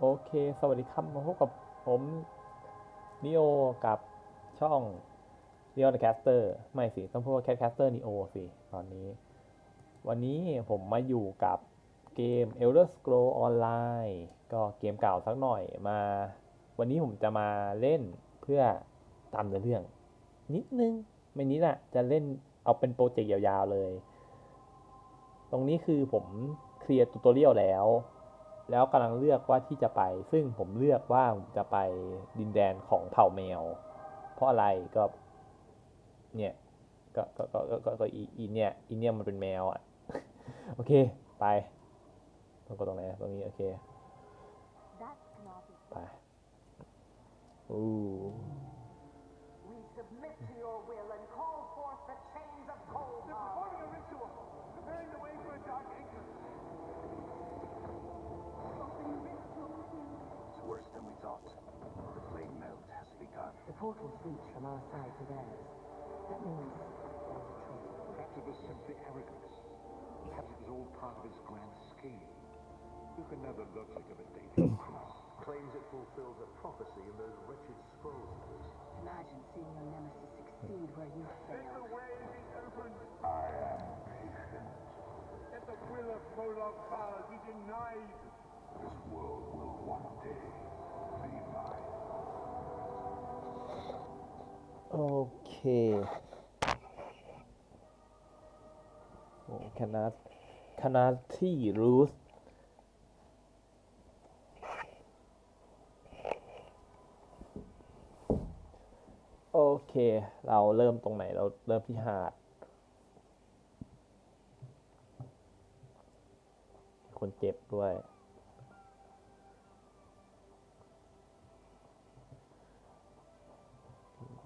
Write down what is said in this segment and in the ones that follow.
โอเค สวัสดีครับ มาพบกับผมนิโอกับช่องนิโอ the caster ไม่สิ ต้องพูดว่า cat caster นิโอสิ ตอนนี้ วันนี้ผมมาอยู่กับเกม Elder Scroll Online ก็เกมเก่าสักหน่อยมา วันนี้ผมจะมาเล่นเพื่อตามเรื่อง นิดนึง ไม่นิดอะจะเล่นเอาเป็นโปรเจกต์ยาวๆเลย ตรงนี้คือผมเคลียร์ตูตอเรียลแล้ว แล้วกำลังเลือกว่าที่จะไป ซึ่งผมเลือกว่าผมจะไปดินแดนของเผ่าแมว เพราะอะไรก็ เนี่ย ก็ก็ก็ก็ก็ก็อีอีเนี่ยอีเนี่ยมันเป็นแมวอะ โอเค ไปต้องกดตรงไหนตรงนี้โอเค That cannot be ไปอู้ portals reach from our side to theirs. That means there's a trade. Perhaps it was simply arrogance. Perhaps it was all part of his grand scheme. You can know the logic of a dating cross. Claims it fulfills a prophecy in those wretched scrolls. Imagine seeing your nemesis succeed where you failed. Let the way be opened. I am patient. Let the will of Moloch power be denied. This world will one day โอเคโอ้คณะคณะที่รูสโอเค เราเริ่มตรงไหน เราเริ่มที่หาด คนเจ็บด้วย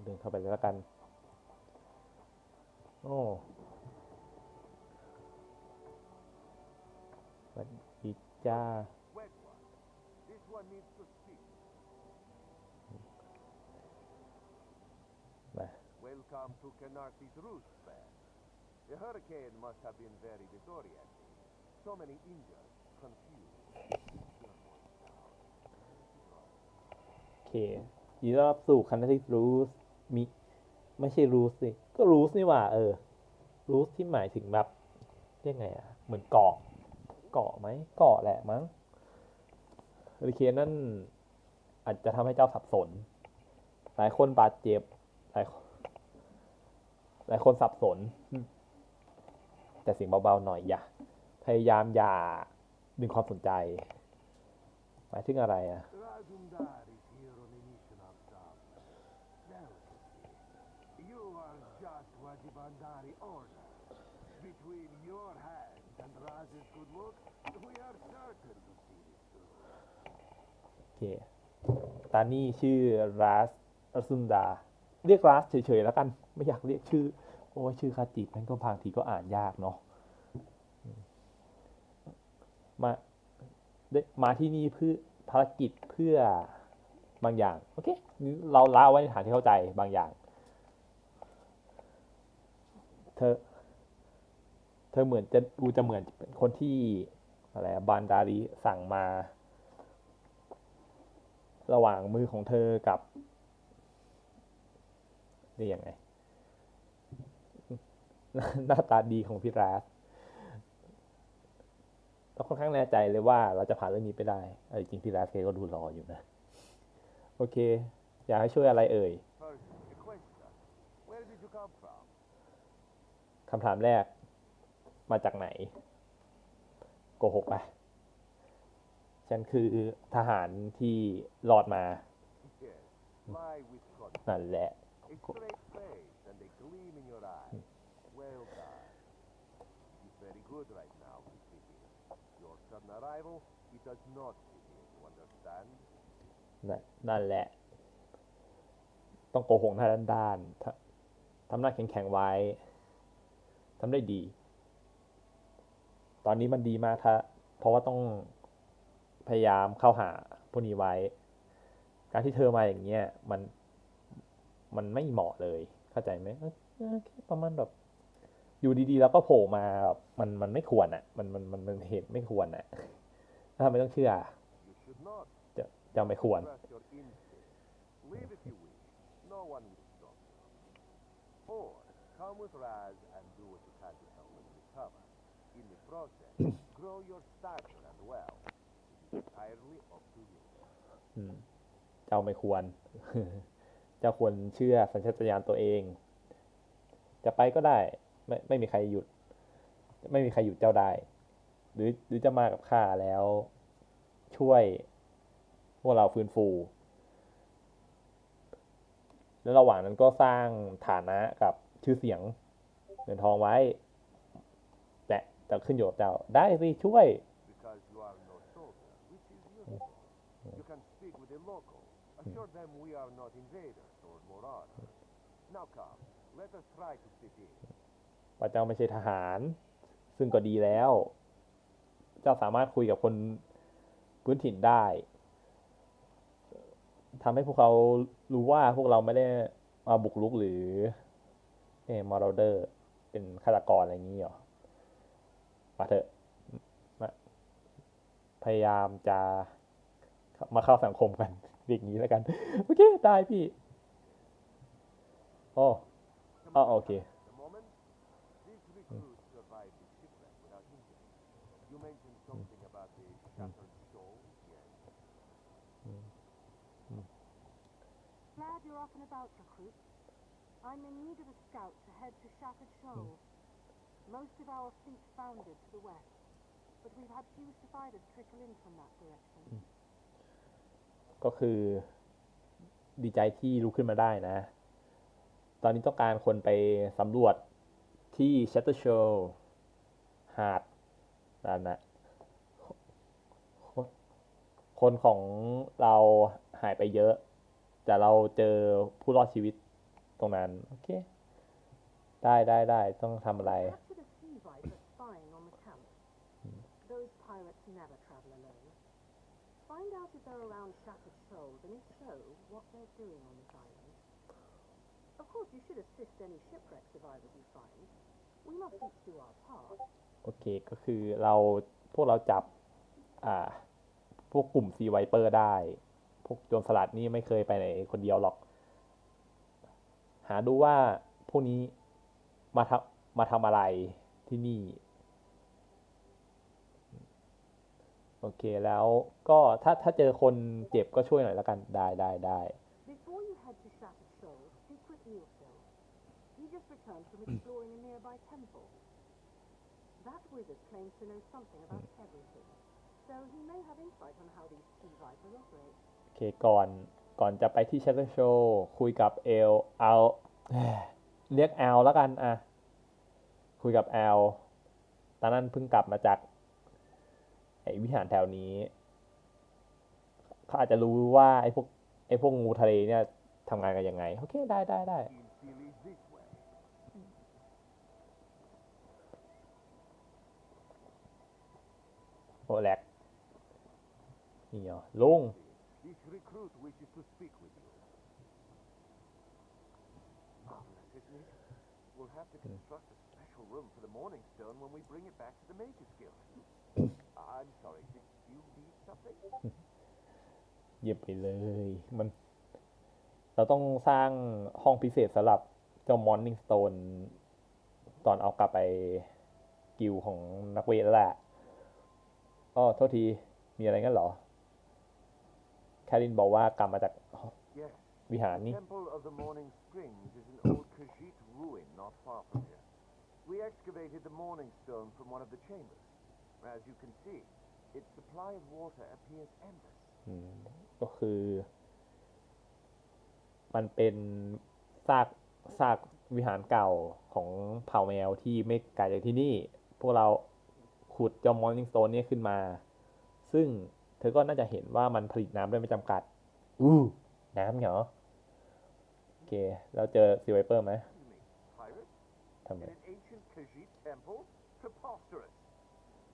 เดิ นเข้าไปเลยแล้วกัน โอ้สวัสดีจ้า Wet one. This one needs to speak. มา Welcome to Canarsis Roost, Bear. The hurricane must have been very disorienting. So many injured, confused. โอเคยินดีต้อนรับสู่คันที่รูส มีไม่ใช่รูสสิก็รูสนี่หว่าเออรูสที่หมายถึงแบบเรียกไงอะเหมือนเกาะเกาะไหมเกาะแหละมั้งเฮอริเคนนั่นอาจจะทำให้เจ้าสับสน หลายคนบาดเจ็บหลายคนหลายคนสับสน แต่เสียงเบาๆหน่อยอย่าพยายามอย่าดึงความสนใจ หมายถึงอะไรอะ Razundar is here on a mission of some. Delicacy. You are just what the Bandari order. Between your hands and Raz's good look, we are certain to see this through. โอเค ตานี่ชื่อรัสรัสุนดา เรียกรัสเฉยๆแล้วกัน ไม่อยากเรียกชื่อ โอ้ชื่อคาจิมันก็บางทีก็อ่านยากเนาะ มาได้มาที่นี่เพื่อภารกิจเพื่อบางอย่าง โอเค เราเล่าไว้ในฐานที่เข้าใจบางอย่าง เธอ เธอเหมือนจะดูจะเหมือนเป็นคนที่อะไรบานดารีสั่งมา ระหว่างมือของเธอกับนี่ยังไง หน้าตาดีของพี่รัสเราค่อนข้างแน่ใจเลยว่าเราจะผ่านเรื่องนี้ไปได้เออจริงพี่รัสแกก็ดูรออยู่นะ โอเค อยากให้ช่วยอะไรเอ่ย Where did you come from? คำถามแรก มาจากไหน โกหกไป ฉันคือทหารที่รอดมา Yes, fly with confidence. นั่นแหละ A straight face and a gleam in your eye. Well done. He's very good right now, Vivian. Your sudden arrival, it does not fit in, you understand? นั่นนั่นแหละ ต้องโกหกหน้าด้านๆทำทำหน้าแข็งๆไว้ ทำได้ดี ตอนนี้มันดีมากถ้าเพราะว่าต้องพยายามเข้าหาพวกนี้ไว้ การที่เธอมาอย่างเงี้ยมันมันไม่เหมาะเลย เข้าใจไหมแค่ประมาณแบบอยู่ดีๆ แล้วก็โผล่มาแบบมันมันไม่ควรอะ มันมันมันมันเหตุไม่ควรอะถ้าไม่ต้องเชื่อ You should not. เจ้าไม่ควร Or come with Raz and do what you can to help us recover. In the process, grow your stature and wealth. Entirely up to you. อืมเจ้าไม่ควร เจ้าควรเชื่อสัญชาตญาณตัวเอง จะไปก็ได้ ไม่ไม่มีใครหยุด ไม่มีใครหยุดเจ้าได้ หรือหรือจะมากับข้าแล้ว ช่วยพวกเราฟื้นฟู แล้วระหว่างนั้นก็สร้างฐานะกับชื่อเสียงเงินทองไว้ แต่แต่ขึ้นอยู่กับเจ้า ได้สิช่วย Because you are no soldier, which is useful. You can speak with the local. Assure them we are not invaders or marauders. Now come, let us try to fit in. ว่าเจ้าไม่ใช่ทหาร ซึ่งก็ดีแล้ว เจ้าสามารถคุยกับคนพื้นถิ่นได้ทำให้พวกเขารู้ว่าพวกเราไม่ได้มาบุกรุกหรือเอมอร์เดอร์ เป็นฆาตกรอะไรอย่างนี้หรอ มาเถอะมาพยายามจะมาเข้าสังคมกันเรียกอย่างนี้แล้วกัน โอเค ได้พี่โอ้อ๋อโอเค The moment these recruits survived the shipwreck without injury. You mentioned something about the shattered soul, yes? Glad you're off and about, recruit. I'm in need of a scout to head to Shattered Shoal. Most of our fleet foundered to the west, but we've had few survivors trickle in from that direction. ก็คือดีใจที่ลุกขึ้นมาได้นะ ตอนนี้ต้องการคนไปสำรวจที่ชัตเตอร์โชว์หาดนั่นนะคนของเราหายไปเยอะ แต่เราเจอผู้รอดชีวิตตรงนั้น โอเค ได้ได้ได้ต้องทำอะไร Find out if they're around Shattered Shoals, and if so, what they're doing on this island. Of course, you should assist any shipwreck survivors you find. We must each do our part. โอเค ก็คือเราพวกเราจับ อ่า พวกกลุ่มซีไวเปอร์ได้ พวกโจรสลัดนี่ไม่เคยไปไหนคนเดียวหรอก หาดูว่าพวกนี้มาทำมาทำอะไรที่นี่ โอเคแล้วก็ถ้าถ้าเจอคนเจ็บก็ช่วยหน่อยแล้วกันได้ได้ได้ Before you head to Shattered Shoals, speak with Eophil. He just returned from exploring a nearby temple. That wizard claims to know something about everything, so he may have insight on how these sea vipers operate. โอเคก่อนก่อนจะไปที่ Shadow Show คุยกับเอลเอาเรียกแอลแล้วกันอะคุยกับแอลตอนนั้นเพิ่งกลับมาจาก ไอวิหารแถวนี้เขาอาจจะรู้ว่าไอพวกไอพวกงูทะเลเนี่ยทำงานกันยังไง โอเค ได้ได้ได้ Seems he leads this way. โอแลกนี่เหรอลุง This recruit wishes to speak with you. Marvelous, isn't it? We'll have to construct a special room for the Morning Stone when we bring it back to the Mages Guild. I'm sorry, did you need something? เยี่ยมไปเลย มัน เราต้องสร้างห้องพิเศษสำหรับเจ้ามอนนิงสโตนตอนเอากลับไปกิลของนักเวทแล้วแหละอ้อโทษที มีอะไรงั้นเหรอ แคทรินบอกว่ากลับมาจาก Yes. วิหาร The นี่ Temple of the Morning Springs is an old Khajiit ruin not far from here. We excavated the Morning Stone from one of the chambers. As you can see, its supply of water appears endless. อืมก็คือ มันเป็นซากซากวิหารเก่าของเผ่าแมวที่ไม่ไกลจากที่นี่ พวกเราขุดจอมมอนนิงสโตนเนี่ยขึ้นมา ซึ่งเธอก็น่าจะเห็นว่ามันผลิตน้ำได้ไม่จำกัด อู้ น้ำเหรอ โอเค เราเจอซีไวเปอร์ไหม You mean pirates? ทำไม In an ancient Khajiit temple? Preposterous!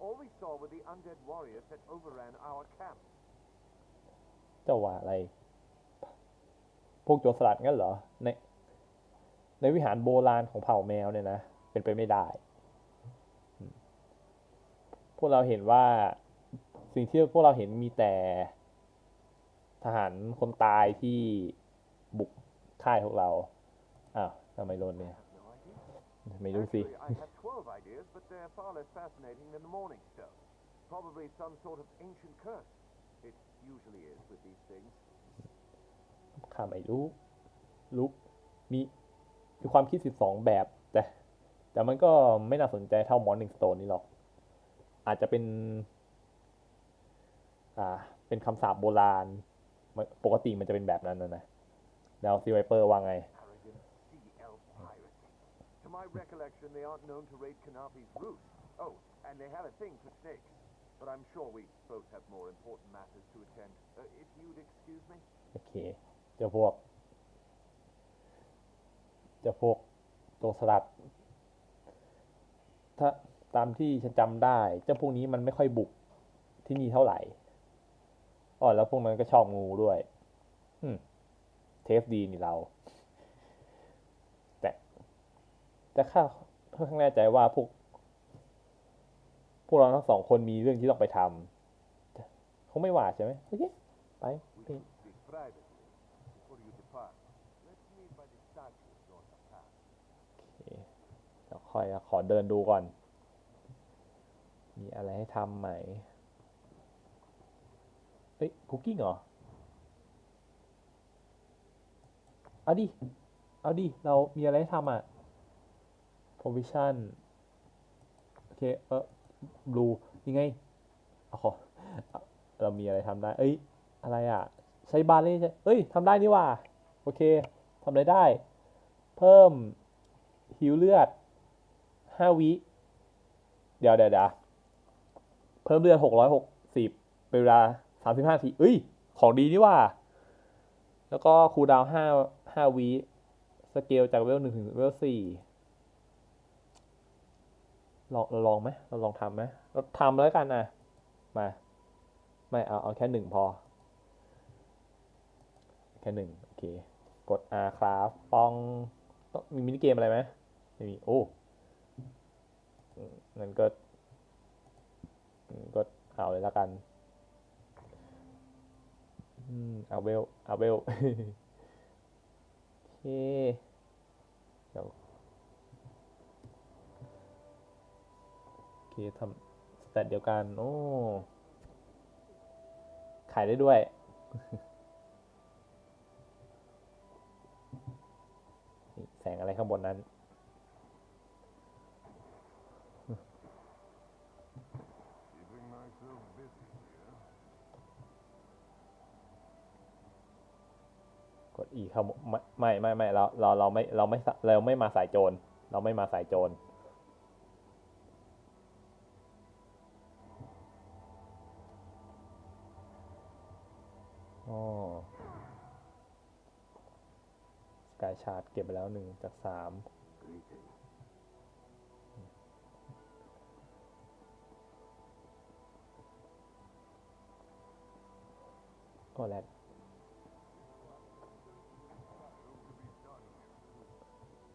All we saw were the undead warriors that overran our camp. เจ้าว่าอะไร พวกโจรสลัดงั้นเหรอ ใน ในวิหารโบราณของเผ่าแมวเนี่ยนะ เป็นไปไม่ได้อืมพวกเราเห็นว่าสิ่งที่พวกเราเห็นมีแต่หารคนตายที่บุกค่ายพวกเรา อ้าวทำไมโดนเนี่ย No idea. ไม่รู้สิ Actually, I have 12 ideas, but they're far less fascinating than the Morning Stone. Probably some sort of ancient curse. It usually is with these things. ข้าไม่รู้รู้มีมีความคิดสิบสองแบบ แต่ แต่มันก็ไม่น่าสนใจเท่า Morning Stone นี่หรอก อาจจะเป็น อ่า เป็นคำสาปโบราณมันปกติมันจะเป็นแบบนั้นนะนะแล้วซีไวเปอร์ว่าไง Arrogant sea elf pirates. To my recollection, they aren't known to raid Kanapi's roost. Oh, and they have a thing for snakes. But I'm sure we both have more important matters to attend. Uh, if you'd excuse me. โอเคเจ้าพวกเจ้าพวกตัวสลัด ถ้าตามที่ฉันจำได้ เจ้าพวกนี้มันไม่ค่อยบุกที่นี่เท่าไหร่อ๋อแล้วพวกนั้นก็ชอบงูด้วย อืม เทสดีนี่เรา แต่ แต่ข้าค่อนข้างแน่ใจว่าพวก พวกเราทั้งสองคนมีเรื่องที่ต้องไปทำคงไม่หว่าใช่ไหมโอเคไปไป should speak privately before you depart. Let's meet by the statues north of town. โอเคเดี๋ยวค่อยขอเดินดูก่อน มีอะไรให้ทำไหม เฮ้ยคุกกิ้งเหรอ เอาดิ เอาดิ เรามีอะไรให้ทำอะ provision โอเค เออ blue ยังไงเออเรามีอะไรทำได้ เอ้ย อะไรอะ ใช้บาร์เล่ใช่เอ้ยทำได้นี่ว่า โอเคทำอะไรได้ เพิ่มฮิวเลือดห้าวิ เดี๋ยวเดี๋ยวเดี๋ยวเพิ่มเลือดหกร้อยหกสิบเป็นเวลาสามสิบห้าทีเอ้ย ของดีนี่ว่า แล้วก็คูลดาวห้าห้าวิสเกลจากเวลหนึ่งถึงเวลสี่ ลองเราลองไหมเราลองทำไหมเราทำแล้วกันนะมาไม่เอาเอาแค่หนึ่งพอ แค่หนึ่งโอเค กด R ครับปองต้องมีมินิเกมอะไรไหมไม่มีโอ้อืมงั้นก็ก็เอาเลยละกันอืมเอาเวลเอาเวลโอเค เดี๋ยวโอเค ทำสแตทเดียวกัน โอ้ ขายได้ด้วยนี่แสงอะไรข้างบนนั้น กด E เข้าไม่ไม่ไม่เราเราเราไม่เราไม่เราไม่มาสายโจร เราไม่มาสายโจร สกายชาร์ดเก็บไปแล้วหนึ่งจากสาม Greeting. ก็แล้ว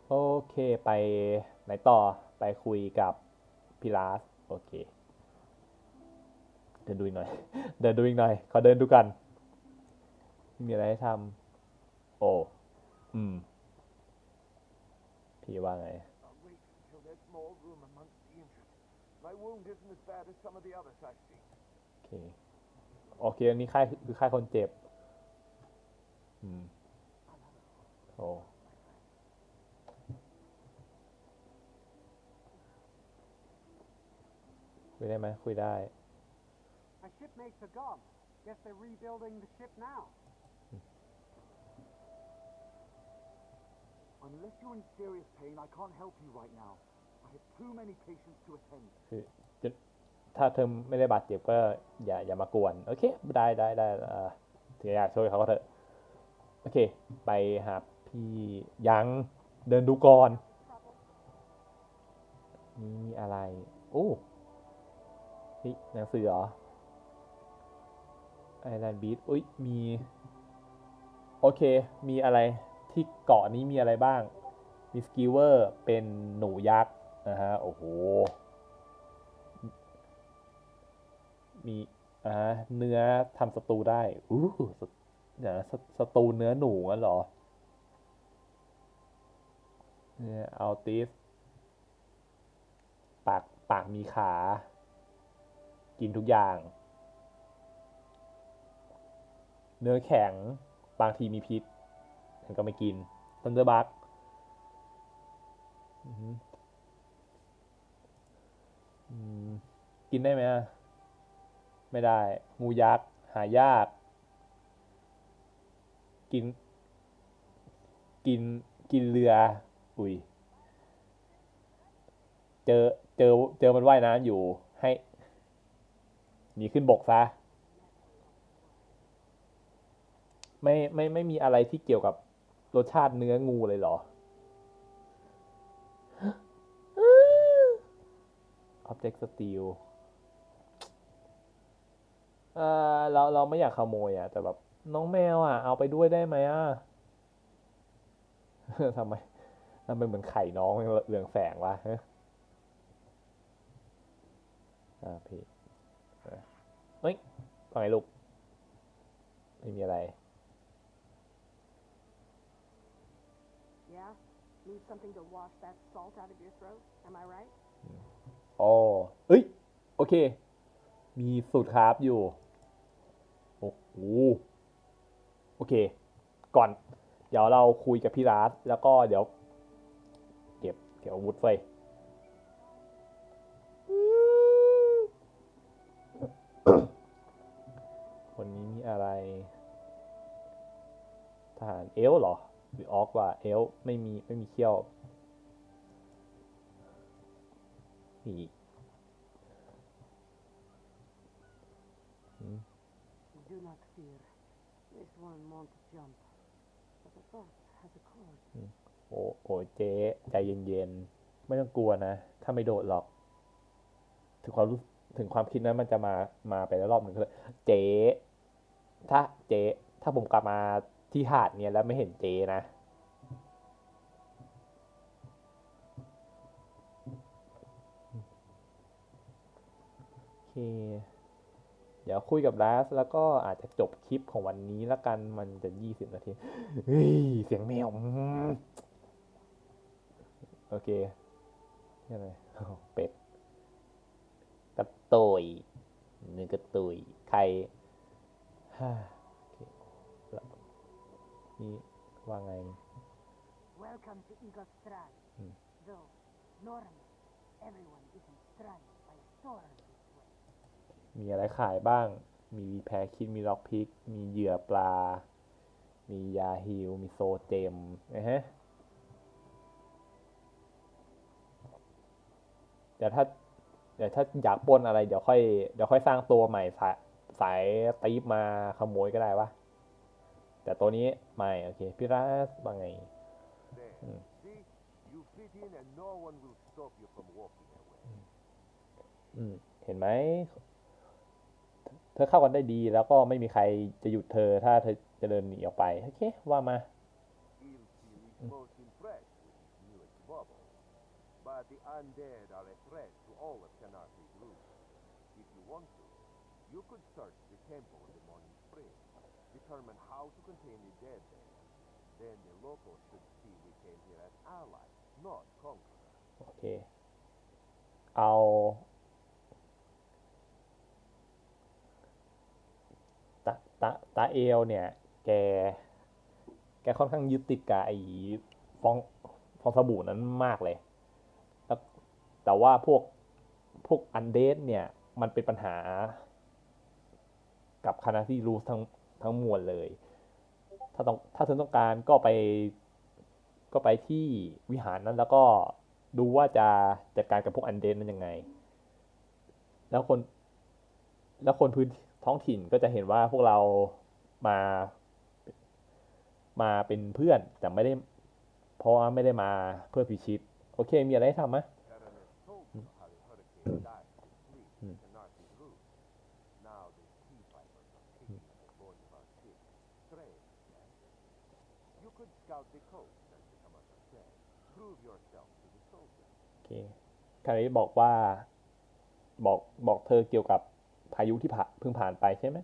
โอเคไปไหนต่อไปคุยกับพิลาส โอเค เดินดูอีกหน่อย เดินดูอีกหน่อย ขอเดินดูกัน มีอะไรให้ทำโอ้ อืม พี่ว่าไง I'll wait until there's more room amongst the injured. My wound isn't as bad as some of the others I've seen. โอเค โอเค อันนี้ค่ายคือค่ายคนเจ็บ อืม โอ้ คุยได้ไหม คุยได้ My shipmates are gone. Guess they're rebuilding the ship now. Unless you're in serious pain, I can't help you right now. I have too many patients to attend. คือจะถ้าเธอไม่ได้บาดเจ็บก็อย่าอย่ามากวน โอเค ได้ได้ได้เอ่อถืออยากช่วยเขาก็เถอะ โอเค ไปหาพี่ยังเดินดูก่อนนี่มีอะไร โอ้นี่หนังสือเหรอไอแลนด์บีทอุ้ยมี โอเค มีอะไร ที่เกาะนี้มีอะไรบ้าง มีสกิเวอร์เป็นหนูยักษ์นะฮะ โอ้โห มีอ่าเนื้อทำสตูได้อู้สเดี๋ยวนสสตูเนื้อหนูงั้นเหรอ เนี่ยเอาติสปากปากมีขา กินทุกอย่าง เนื้อแข็ง บางทีมีพิษ ฉันก็ไม่กินตันเดอร์บักกินได้ไหมไม่ได้ งูยักษ์ หายาก กิน กิน กินเรือ อุ้ย เจอ เจอ เจอมันว่ายน้ำอยู่ ให้ หนีขึ้นบกซะ ไม่ ไม่ ไม่มีอะไรที่เกี่ยวกับ รสชาติเนื้องูเลยเหรอ Object Steel เออเราเราไม่อยากขโมยอะ แต่แบบน้องแมวอะ เอาไปด้วยได้ไหมอะทำไมทำไมเหมือนไข่น้องเรืองแสงวะฮะอ่าพี่เออเฮ้ยว่าไงลูก ไม่มีอะไร Need something to wash that salt out of your throat? Am I right? อ๋อเอ้ย โอเค มีสูตรคาราฟอยู่ โอ้โห โอเค ก่อน เดี๋ยวเราคุยกับพี่รัสแล้วก็เดี๋ยว เก็บเก็บอาวุธไว้คนนี้มีอะไร ทหารเอลเหรอ หรือออกว่าเอลฟ์ไม่มีไม่มีเขี้ยวนี่ Do not fear. This one won't jump. But the boat has a cord. โอ้โอ้เจ๊ใจเย็นๆ ไม่ต้องกลัวนะ ถ้าไม่โดดหรอก ถึงความรู้ถึงความคิดนั้นมันจะมามาไปแล้วรอบหนึ่งคือเจ๊ถ้าเจ๊ถ้าผมกลับมา ที่หาดเนี่ยแล้วไม่เห็นเจนะ โอเค เดี๋ยวคุยกับแรสแล้วก็อาจจะจบคลิปของวันนี้แล้วกันมันจะยี่สิบนาที เฮ้ย เสียงแมว โอเคนี่อะไรเป็ด กระตุยเนื้อกระตุย ใครฮ่าโอเคแล้ว นี่ว่าไง Welcome to Eagle Strand. Though, normally, everyone is in Strand by storm this way. มีอะไรขายบ้าง มีแพรคิด มีล็อกพิก มีเหยื่อปลา มียาฮิล มีโซเจมนะฮะ เดี๋ยวถ้า เดี๋ยวถ้าอยากปล้นอะไร เดี๋ยวค่อย เดี๋ยวค่อยสร้างตัวใหม่สายสายตีฟมาขโมยก็ได้วะ แต่ตัวนี้ไม่โอเคพี่รัสว่าไง There. See? You fit in and no one will stop you from walking away. อืมเห็นไหม เธอเข้ากันได้ดีแล้วก็ไม่มีใครจะหยุดเธอถ้าเธอจะเดินหนีออกไป โอเค ว่ามา Ilfil is most impressed with his newest bubble. But the undead are a threat to all of Canarsi's roots. If you want to, you could search the temple in the morning spring, determine how to contain the dead there. Then the locals should see we came here as allies, not conquerors. โอเค เอา ตาตาตาเอลเนี่ย แก แกค่อนข้างยึดติดกับไอ้ฟองฟองสบู่นั้นมากเลยแล้วแต่ว่าพวก พวกอันเดสเนี่ย มันเป็นปัญหา กับคณะที่รู้ทั้ง ทั้งมวลเลย ถ้าต้องถ้าเธอต้องการก็ไป ก็ไปที่วิหารนั้นแล้วก็ดูว่าจะจัดการกับพวกอันเดนนั้นยังไง แล้วคน แล้วคนพื้นท้องถิ่นก็จะเห็นว่าพวกเรามา มาเป็นเพื่อนแต่ไม่ได้ เพราะว่าไม่ได้มาเพื่อพิชิต โอเค มีอะไรให้ทำไหม Aramis told you how the hurricane died in sleep in Canarsi's roots. Now the sea vipers are picking at the bones of our ship. Strange, yes? You could scout the coast and become a success. Prove yourself to the soldiers. โอเค คาริบอกว่า บอกบอกเธอเกี่ยวกับพายุที่ผ่าเพิ่งผ่านไปใช่ไหม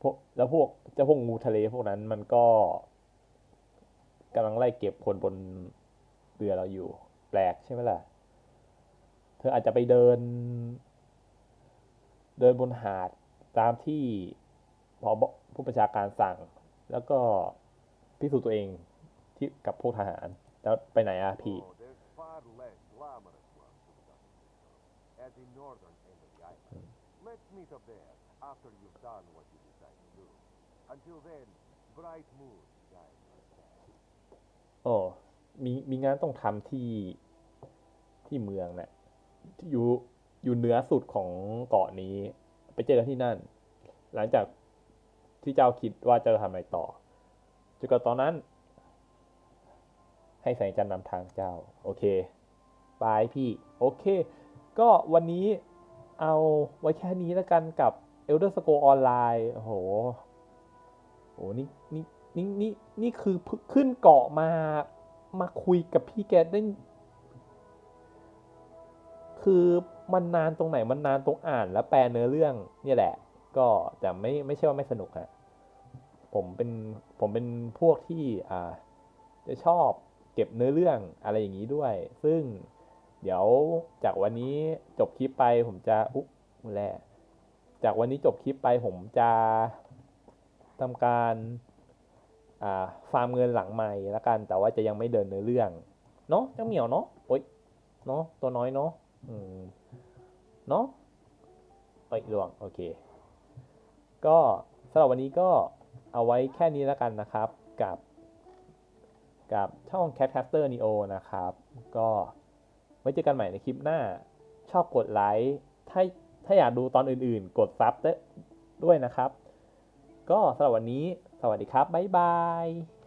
พวกแล้วพวกเจ้าพวกงูทะเลพวกนั้นมันก็กำลังไล่เก็บคนบนเรือเราอยู่ แปลกใช่ไหมล่ะ เธออาจจะไปเดิน เดินบนหาดตามที่พอผู้ประชาการสั่ง แล้วก็พิสูจน์ตัวเองที่กับพวกทหาร แล้วไปไหนอะพี่ Oh, there's far less glamorous work to be done at the northern end of the island. Let's meet up there after you've done what you decide to do. Until then, bright moon guide your path. โอ้มีมีงานต้องทำที่ที่เมืองเนี่ยที่อยู่อยู่เหนือสุดของเกาะนี้ ไปเจอกันที่นั่น หลังจากที่เจ้าคิดว่าจะทำอะไรต่อจนกว่าตอนนั้น ให้แสงจันทร์นำทางเจ้า โอเคบายพี่ โอเค ก็วันนี้เอาไว้แค่นี้แล้วกันกับ Elder Scroll Online โอ้โหโอ้นี่นี่นี่นี่นี่คือขึ้นเกาะมามาคุยกับพี่แกได้ คือมันนานตรงไหนมันนานตรงอ่านแล้วแปลเนื้อเรื่องเนี่ยแหละ ก็แต่ไม่ไม่ใช่ว่าไม่สนุกฮะผมเป็นผมเป็นพวกที่อ่าจะชอบเก็บเนื้อเรื่องอะไรอย่างนี้ด้วย ซึ่ง เดี๋ยวจากวันนี้จบคลิปไปผมจะอุ๊บแหละจากวันนี้จบคลิปไปผมจะทำการฟาร์มเงินหลังใหม่ล้วกัน แต่ว่าจะยังไม่เดินเนื้อเรื่องเนาะเจ้าเหมียวเนาะโอ๊ยเนาะตัวน้อยเนาะอืมเนาะเอ้ยลวงโอเค ก็สำหรับวันนี้ก็เอาไว้แค่นี้แล้วกันนะครับกับ กับช่อง Catcaster Neo นะครับ ก็ ไว้เจอกันใหม่ในคลิปหน้า ชอบกดไลค์ ถ้าถ้าอยากดูตอนอื่นๆ กดซับด้วยนะครับ ก็สำหรับวันนี้ สวัสดีครับ บ๊ายบาย